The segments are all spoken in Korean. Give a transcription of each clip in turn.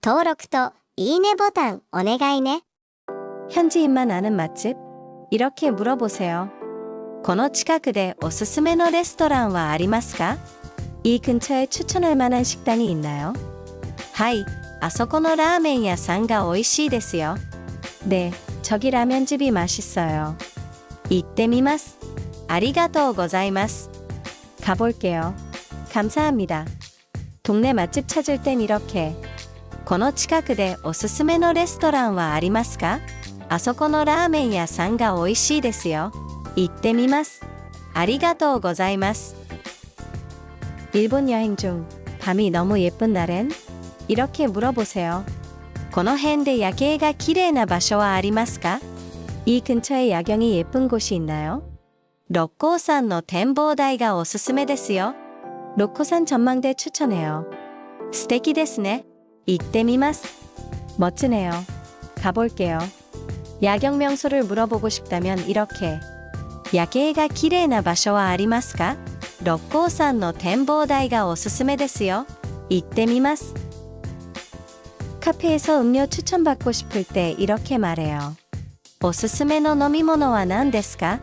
登録といいねボタンお願いね。 현지인만 아는 맛집? 이렇게 물어보세요. この近くでおすすめのレストランはありますか이 근처에 추천할 만한 식당이 있나요? はい、あそこのラーメン屋さんが美味しいですよ. 네, 저기 라면집이 맛있어요. 行ってみます. ありがとうございます. 가볼게요. 감사합니다. 동네 맛집 찾을 땐 이렇게 この近くでおすすめのレストランはありますかあそこのラーメン屋さんが美味しいですよ。行ってみます。ありがとうございます。 일본 여행 중 밤이 너무 예쁜 날엔 이렇게 물어보세요. この辺で夜景が綺麗な場所はありますか이 근처에 야경이 예쁜 곳이 있나요? 六甲山の展望台がおすすめですよ。六甲山 전망대 추천해요. 素敵ですね。 行ってみます。 멋지네요. 가볼게요. 야경 명소를 물어보고 싶다면 이렇게. 야계가 綺麗な場所はありますか六甲山の展望台がおすすめですよ。行ってみます。 카페에서 음료 추천받고 싶을 때 이렇게 말해요. おすすめの飲み物は何ですか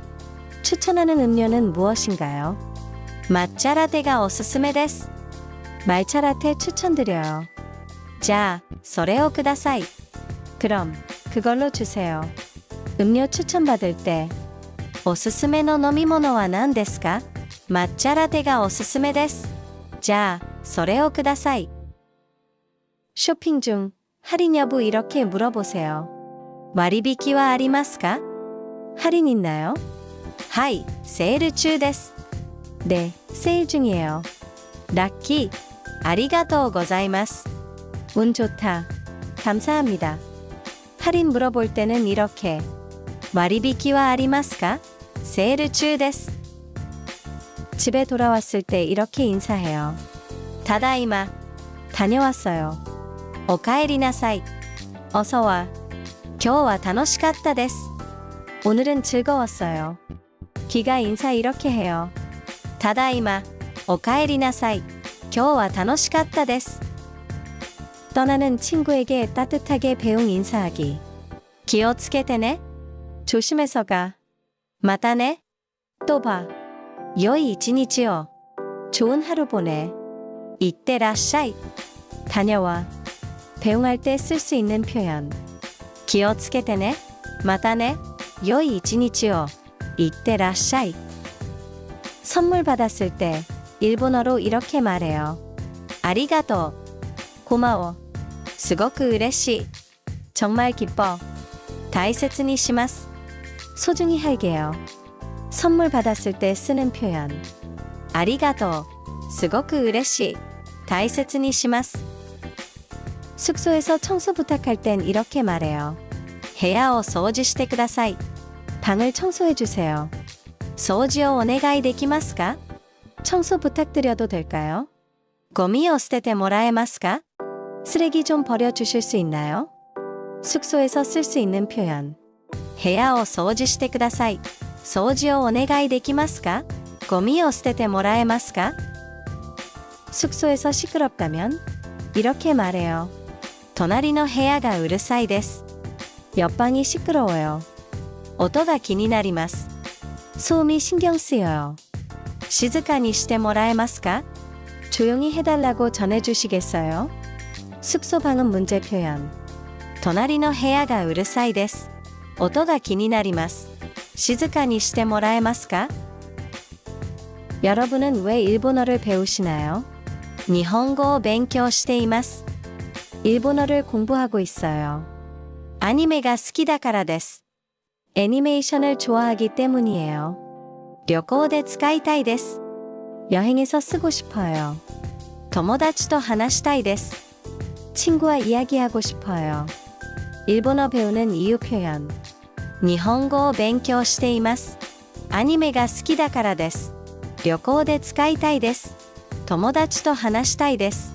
추천하는 음료는 무엇인가요?抹茶 라떼가 おすすめです. 말차 라떼 추천드려요. 자, 서레오 쿠다사이. 그럼 그걸로 주세요. 음료 추천받을 때 오스스메노 노미모노와 난데스까? 마차 라떼가 오스스메 데스. 자, 서레오 쿠다사이. 쇼핑 중 할인 여부 이렇게 물어보세요. 와리비키와 아리마스까? 할인 있나요? 하이, 세일 중 데스. 네, 세일 중이에요. 라키, 아리가토 고자이마스. 운 좋다. 감사합니다. 할인 물어볼 때는 이렇게. 와리비키와 아리마스가 세일을 추데스. 집에 돌아왔을 때 이렇게 인사해요. 다다이마. 다녀왔어요. 오카에리나사이. 어서와. 겨우와 다노시갔다데스. 오늘은 즐거웠어요. 귀가 인사 이렇게 해요. 다다이마. 오카에리나사이. 겨우와 다노시갔다데스. 떠나는 친구에게 따뜻하게 배웅 인사하기. 기어치게 되네? 조심해서 가. 마다네? 또 봐. 여의 이진이지요. 좋은 하루 보내. 이때 라샤이. 다녀와. 배웅할 때 쓸 수 있는 표현. 기어치게 되네? 마다네? 여의 이진이지요. 이때 라샤이. 선물 받았을 때 일본어로 이렇게 말해요. 아리가도. 고마워. すごく嬉しい. 정말 기뻐. 大切にします. 소중히 할게요. 선물 받았을 때 쓰는 표현. ありがとう.すごく嬉しい.大切にします. 숙소에서 청소 부탁할 땐 이렇게 말해요. 部屋を掃除してください. 방을 청소해 주세요. 掃除をお願いできますか? 청소 부탁드려도 될까요? ゴミを捨ててもらえますか? 쓰레기 좀 버려 주실 수 있나요? 숙소에서 쓸 수 있는 표현. 部屋を掃除してください。掃除をお願いできますかゴミを捨ててもらえますか 숙소에서 시끄럽다면 이렇게 말해요. 隣の部屋がうるさいです。 옆방이 시끄러워요. 音が気になります。 소음이 신경 쓰여요. 静かにしてもらえますか 조용히 해달라고 전해주시겠어요? 숙소 방음 문제 표현. 隣の部屋がうるさいです。音が気になります。静かにしてもらえますか 여러분은 왜 일본어를 배우시나요? 日本語を勉強しています。 일본어를 공부하고 있어요. 아니메가 好きだからです。 애니메이션을 좋아하기 때문이에요. 旅行で使いたいです。 여행에서 쓰고 싶어요. 友達と話したいです。 친구와 이야기하고 싶어요. 일본어 배우는 이유 표현. 日本語を勉強しています。アニメが好きだからです。旅行で使いたいです。友達と話したいです。